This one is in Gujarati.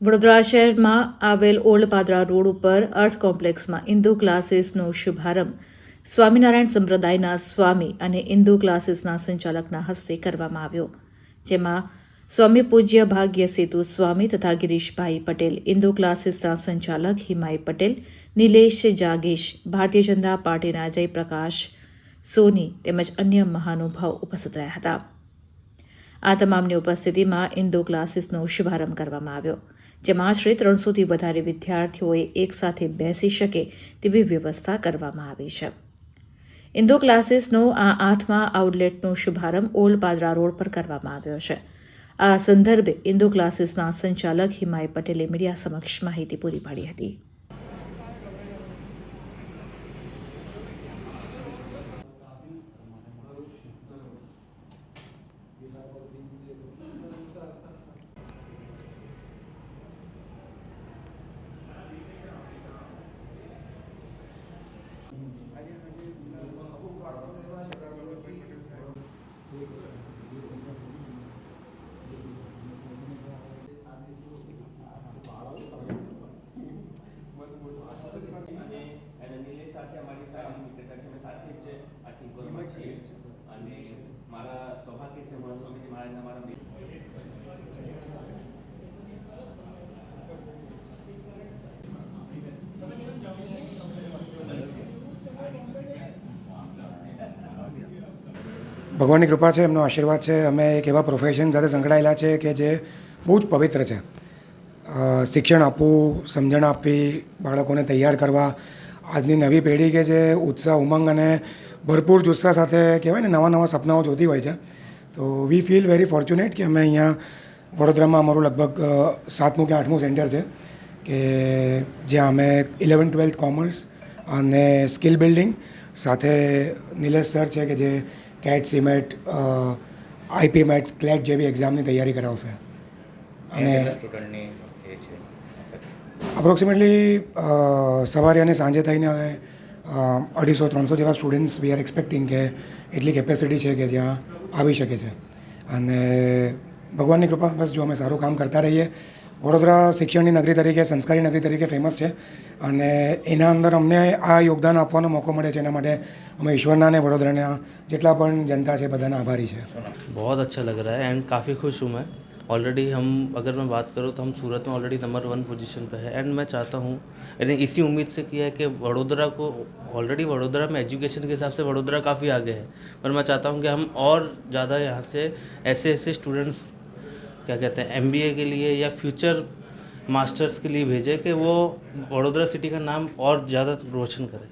વડોદરા શહેરમાં આવેલ ઓલ્ડ પાદરા રોડ ઉપર અર્થ કોમ્પ્લેક્સમાં ઇન્દુ ક્લાસીસનો શુભારંભ. સ્વામિનારાયણ સંપ્રદાયના સ્વામી અને ઇન્દુ ક્લાસીસના સંચાલકના હસ્તે કરવામાં આવ્યો, જેમાં સ્વામી પૂજ્ય ભાગ્ય સેતુ સ્વામી તથા ગિરીશભાઈ પટેલ ઇન્દુ ક્લાસીસના સંચાલક હિમાઈ પટેલ, નિલેશ જાગેશ, ભારતીય જનતા પાર્ટીના જયપ્રકાશ સોની તેમજ અન્ય મહાનુભાવ ઉપસ્થિત રહ્યા હતા. આ તમામની ઉપસ્થિતિમાં ઇન્દો ક્લાસીસનો શુભારંભ કરવામાં આવ્યો. જેમાં આશરે ત્રણસોથી વધારે વિદ્યાર્થીઓએ એકસાથે બેસી શકે તેવી વ્યવસ્થા કરવામાં આવી છે. ઇન્દો ક્લાસીસનો આ આઠમા આઉટલેટનો શુભારંભ ઓલ પાદરા રોડ પર કરવામાં આવ્યો છે. આ સંદર્ભે ઇન્દો ક્લાસીસના સંચાલક હિમાય પટેલે મીડિયા સમક્ષ માહિતી પૂરી પાડી હતી અને નિલેશ સાથે અમારી સારી મિત્રતા છે અમે સાથે જ આ થિંકરમાં છીએ અને મારા સૌભાગ્ય છે મારા સ્વામી મહારાજ અમારા ભગવાનની કૃપા છે એમનો આશીર્વાદ છે. અમે એક એવા પ્રોફેશન સાથે સંકળાયેલા છે કે જે બહુ જ પવિત્ર છે. શિક્ષણ આપવું સમજણ આપવી બાળકોને તૈયાર કરવા આજની નવી પેઢી કે જે ઉત્સાહ ઉમંગ અને ભરપૂર જુસ્સા સાથે કહેવાય ને નવા નવા સપનાઓ જોતી હોય છે. તો વી ફીલ વેરી ફોર્ચ્યુનેટ કે અમે અહીંયા વડોદરામાં અમારું લગભગ સાતમું કે આઠમું સેન્ટર છે કે જ્યાં અમે ઇલેવન ટ્વેલ્થ કોમર્સ અને સ્કિલ બિલ્ડિંગ સાથે નિલેશ સર છે કે જે CAT CMAT IPMAT CLAT જેવી એક્ઝામની તૈયારી કરાવશે. અને અપ્રોક્સિમેટલી uh, સવારે અને સાંજે થઈને હવે અઢીસો, ત્રણસો જેવા સ્ટુડન્ટ્સ વી આર એક્સપેક્ટિંગ કે એટલી કેપેસિટી છે કે જ્યાં આવી શકે છે. અને ભગવાનની કૃપા, બસ જો અમે સારું કામ કરતા રહીએ. વડોદરા શિક્ષણની નગરી તરીકે, સંસ્કારી નગરી તરીકે ફેમસ છે. અને એના અંદર અમને આ યોગદાન આપવાનો મોકો મળે છે એના માટે અમે ઈશ્વરના અને વડોદરાના જેટલા પણ જનતા છે બધાના આભારી છે. બહુ અચ્છા લગ રહા હૈ એન્ડ કાફી ખુશ હું મેં. ऑलरेडी हम, अगर मैं बात करूँ तो हम सूरत में ऑलरेडी नंबर वन पोजीशन पे है। एंड मैं चाहता हूँ, यानी इसी उम्मीद से किया है कि वडोदरा को ऑलरेडी वडोदरा में एजुकेशन के हिसाब से वडोदरा काफ़ी आगे है। पर मैं चाहता हूँ कि हम और ज़्यादा यहाँ से ऐसे ऐसे स्टूडेंट्स क्या कहते हैं एमबीए के लिए या फ्यूचर मास्टर्स के लिए भेजें कि वो वडोदरा सिटी का नाम और ज़्यादा रोशन करें।